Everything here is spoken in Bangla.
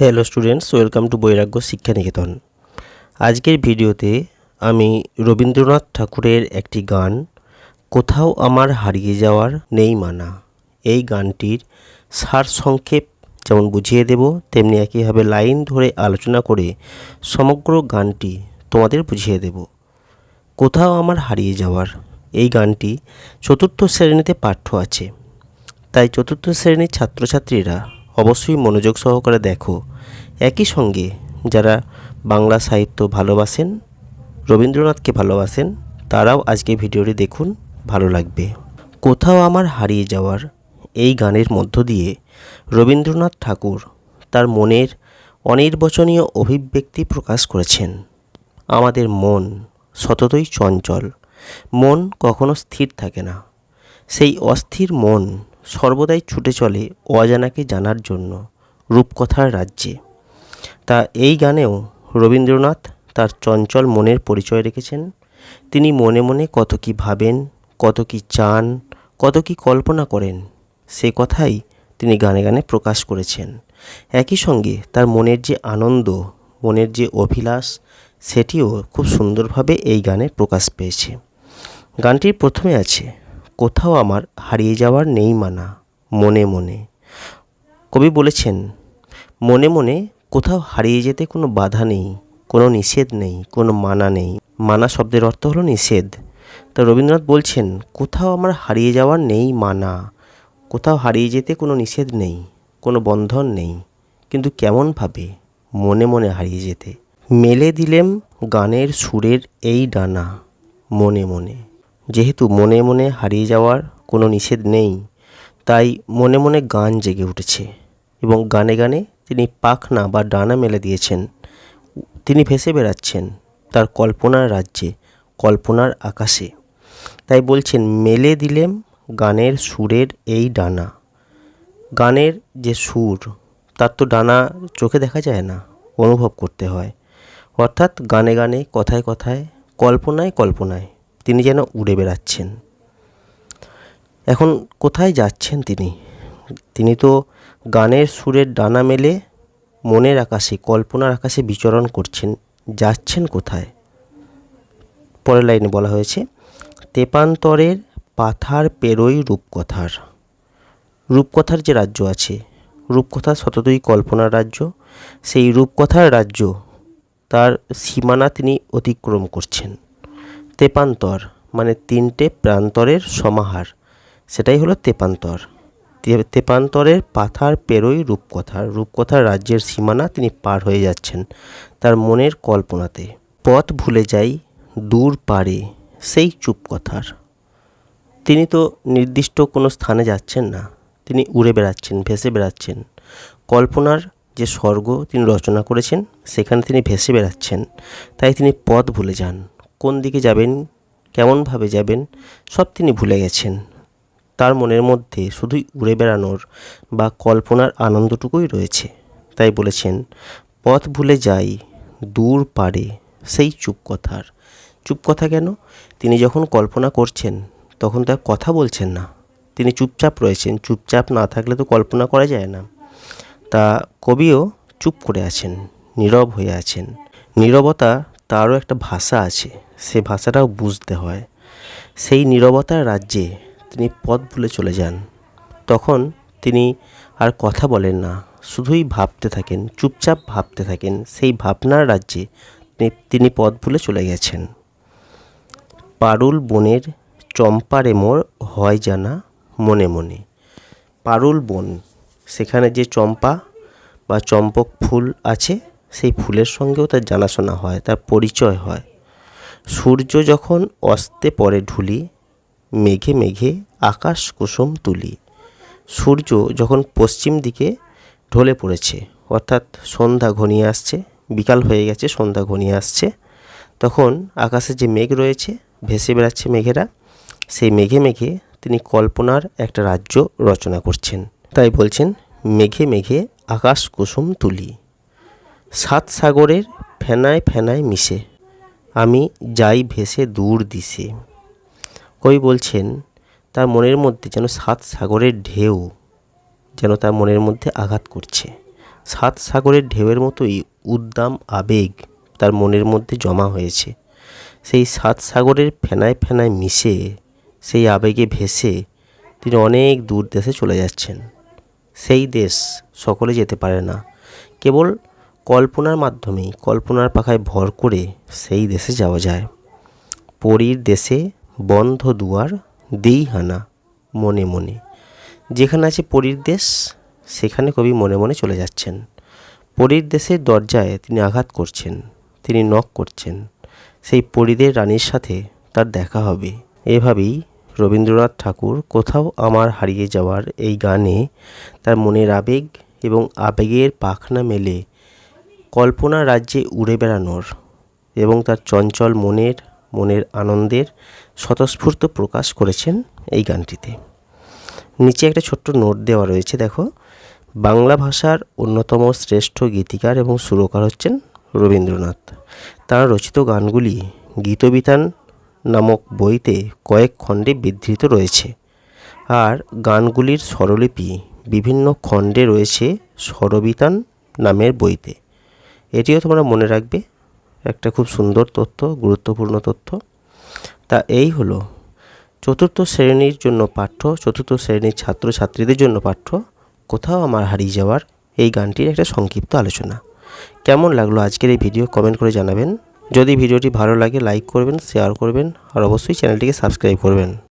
হ্যালো স্টুডেন্টস ওয়েলকাম টু বৈরাগ্য শিক্ষা নিকেতন আজকের ভিডিওতে আমি রবীন্দ্রনাথ ঠাকুরের একটি গান, কোথাও আমার হারিয়ে যাওয়ার নেই মানা। এই গানটির সারসংক্ষেপ যেমন বুঝিয়ে দেব, তেমনি একইভাবে লাইন ধরে আলোচনা করে সমগ্র গানটি তোমাদের বুঝিয়ে দেব। কোথাও আমার হারিয়ে যাওয়ার এই গানটি চতুর্থ শ্রেণীতে পাঠ্য আছে। তাই চতুর্থ শ্রেণির ছাত্রছাত্রীরা অবশ্যই মনোযোগ সহকারে দেখো। একই সঙ্গে যারা বাংলা সাহিত্য ভালোবাসেন, রবীন্দ্রনাথকে ভালোবাসেন, তারাও আজকে ভিডিওটি দেখুন, ভালো লাগবে। কোথাও আমার হারিয়ে যাওয়ার এই গানের মধ্য দিয়ে রবীন্দ্রনাথ ঠাকুর তার মনের অনির্বচনীয় অভিব্যক্তি প্রকাশ করেছেন। আমাদের মন সততই চঞ্চল, মন কখনো স্থির থাকে না। সেই অস্থির মন সর্বদাই ছুটে চলে অজানাকে জানার জন্য রূপকথার রাজ্যে। তা এই গানেও রবীন্দ্রনাথ তার চঞ্চল মনের পরিচয় রেখেছেন। তিনি মনে মনে কত কী ভাবেন, কত কী চান, কত কী কল্পনা করেন, সে কথাই তিনি গানে গানে প্রকাশ করেছেন। একই সঙ্গে তার মনের যে আনন্দ, মনের যে অভিলাষ, সেটিও খুব সুন্দরভাবে এই গানে প্রকাশ পেয়েছে। গানটির প্রথমে আছে কোথাও আমার হারিয়ে যাওয়ার নেই মানা, মনে মনে। কবি বলেছেন, মনে মনে কোথাও হারিয়ে যেতে কোনো বাধা নেই, কোনো নিষেধ নেই, কোনো মানা নেই। মানা শব্দের অর্থ হলো নিষেধ। তা রবীন্দ্রনাথ বলছেন, কোথাও আমার হারিয়ে যাওয়ার নেই মানা, কোথাও হারিয়ে যেতে কোনো নিষেধ নেই, কোনো বন্ধন নেই। কিন্তু কেমনভাবে মনে মনে হারিয়ে যেতে? মেলে দিলেম গানের সুরের এই ডানা, মনে মনে। যেহেতু মনে মনে হারিয়ে যাওয়ার কোনো নিষেধ নেই, তাই মনে মনে গান জেগে উঠেছে এবং গানে গানে তিনি পাখনা বা ডানা মেলে দিয়েছেন। তিনি ভেসে বেড়াচ্ছেন তার কল্পনার রাজ্যে, কল্পনার আকাশে। তাই বলছেন, মেলে দিলেম গানের সুরের এই ডানা। গানের যে সুর, তার তো ডানা চোখে দেখা যায় না, অনুভব করতে হয়। অর্থাৎ গানে গানে কথায় কথায়, কল্পনায় কল্পনায় তিনি যেন উড়ে বেড়াচ্ছেন। এখন কোথায় যাচ্ছেন তিনি? তিনি তো গানের সুরের ডানা মেলে মনের আকাশে, কল্পনার আকাশে বিচরণ করছেন। যাচ্ছেন কোথায়? পরের লাইনে বলা হয়েছে, তেপান্তরের পাথার পেরোই রূপকথার। রূপকথার যে রাজ্য আছে, রূপকথা সততই কল্পনার রাজ্য। সেই রূপকথার রাজ্য, তার সীমানা তিনি অতিক্রম করছেন। তেপান্তর মানে তিনটে প্রান্তরের সমাহার। সেটাই হলো তেপান্তর। তেপান্তরের পাথার পেরোই রূপকথার রূপকথার রাজ্যের সীমানা তিনি পার হয়ে যাচ্ছেন তার মনের কল্পনাতে। পথ ভুলে যাই, দূর পারে সেই চুপ কথার তিনি তো নির্দিষ্ট কোনো স্থানে যাচ্ছেন না, তিনি উড়ে বেড়াচ্ছেন, ভেসে বেড়াচ্ছেন। কল্পনার যে স্বর্গ তিনি রচনা করেছেন, সেখানে তিনি ভেসে বেড়াচ্ছেন, তাই তিনি পথ ভুলে যান। কোন দিকে যাবেন, কেমনভাবে যাবেন, সব তিনি ভুলে গেছেন। তার মনের মধ্যে শুধুই উড়ে বেড়ানোর বা কল্পনার আনন্দটুকুই রয়েছে। তাই বলেছেন, পথ ভুলে যাই, দূর পারে সেই চুপ কথার। চুপ কথা কেন? তিনি যখন কল্পনা করছেন, তখন তার কথা বলছেন না। তিনি চুপচাপ রয়েছেন, চুপচাপ না থাকলে তো কল্পনা করা যায় না। তা কবিও চুপ করে আছেন, নীরব হয়ে আছেন। নীরবতা তারও একটা ভাষা আছে। সে ভাষাটাও বুঝতে হয়। সেই নীরবতার রাজ্যে তিনি পথ ভুলে চলে যান। তখন তিনি আর কথা বলেন না, শুধুই ভাবতে থাকেন, চুপচাপ ভাবতে থাকেন সেই ভাবনার রাজ্যে তিনি- পথ ভুলে চলে গেছেন। পারুল বনের চম্পারে মোর হয় জানা মনে মনে। পারুল বন, সেখানে যে চম্পা বা চম্পক ফুল আছে, সেই ফুলের সঙ্গেও তার জানাশোনা হয়, তার পরিচয় হয়। সূর্য যখন অস্তে পড়ে ঢুলি, মেঘে মেঘে আকাশ কুসুম তুলি। সূর্য যখন পশ্চিম দিকে ঢলে পড়েছে, অর্থাৎ সন্ধ্যা ঘনিয়ে আসছে, বিকাল হয়ে গেছে, সন্ধ্যা ঘনিয়ে আসছে, তখন আকাশে যে মেঘ রয়েছে, ভেসে বেড়াচ্ছে মেঘেরা, সেই মেঘে মেঘে তিনি কল্পনার একটা রাজ্য রচনা করছেন। তাই বলছেন, মেঘে মেঘে আকাশ কুসুম তুলি। সাত সাগরের ফেনায় ফেনায় মিশে আমি যাই ভেসে দূর দিশে। কবি বলছেন, তার মনের মধ্যে যেন সাত সাগরের ঢেউ যেন তার মনের মধ্যে আঘাত করছে। সাত সাগরের ঢেউয়ের মতোই উদ্দাম আবেগ তার মনের মধ্যে জমা হয়েছে। সেই সাত সাগরের ফেনায় ফেনায় মিশে, সেই আবেগে ভেসে তিনি অনেক দূর দেশে চলে যাচ্ছেন। সেই দেশ সকলে যেতে পারে না। কেবল কল্পনার মাধ্যমেই, কল্পনার পাখায় ভর করে সেই দেশে যাওয়া যায়। পরীর দেশে বন্ধ দুয়ার, দেই হানা, মনে মনে। যেখানে আছে পরীর দেশ, সেখানে কবি মনে মনে চলে যাচ্ছেন। পরীর দেশের দরজায় তিনি আঘাত করছেন, তিনি নক করছেন। সেই পরীদের রানীর সাথে তার দেখা হবে। এভাবেই রবীন্দ্রনাথ ঠাকুর কোথাও আমার হারিয়ে যাওয়ার এই গানে তার মনের আবেগ এবং আবেগের পাখনা মেলে কল্পনা রাজ্যে উড়ে বেড়ানোর এবং তার চঞ্চল মনের মনের আনন্দের স্বতঃস্ফূর্ত প্রকাশ করেছেন এই গানটিতে। নিচে একটা ছোট্ট নোট দেওয়া রয়েছে, দেখো। বাংলা ভাষার অন্যতম শ্রেষ্ঠ গীতিকার এবং সুরকার হচ্ছেন রবীন্দ্রনাথ। তার রচিত গানগুলি গীতবিতান নামক বইতে কয়েক খণ্ডে বিধৃত রয়েছে। আর গানগুলির স্বরলিপি বিভিন্ন খণ্ডে রয়েছে স্বরবিতান নামের বইতে। এটিও তোমরা মনে রাখবে, একটা খুব সুন্দর তথ্য, গুরুত্বপূর্ণ তথ্য। তা এই হলো, চতুর্থ শ্রেণির জন্য পাঠ্য, চতুর্থ শ্রেণির ছাত্রছাত্রীদের জন্য পাঠ্য। কোথাও আমার হারিয়ে যাওয়ার এই গানটির একটা সংক্ষিপ্ত আলোচনা। কেমন লাগল আজকের এই ভিডিও কমেন্ট করে জানাবেন। যদি ভিডিওটি ভালো লাগে, লাইক করবেন, শেয়ার করবেন, আর অবশ্যই চ্যানেলটিকে সাবস্ক্রাইব করবেন।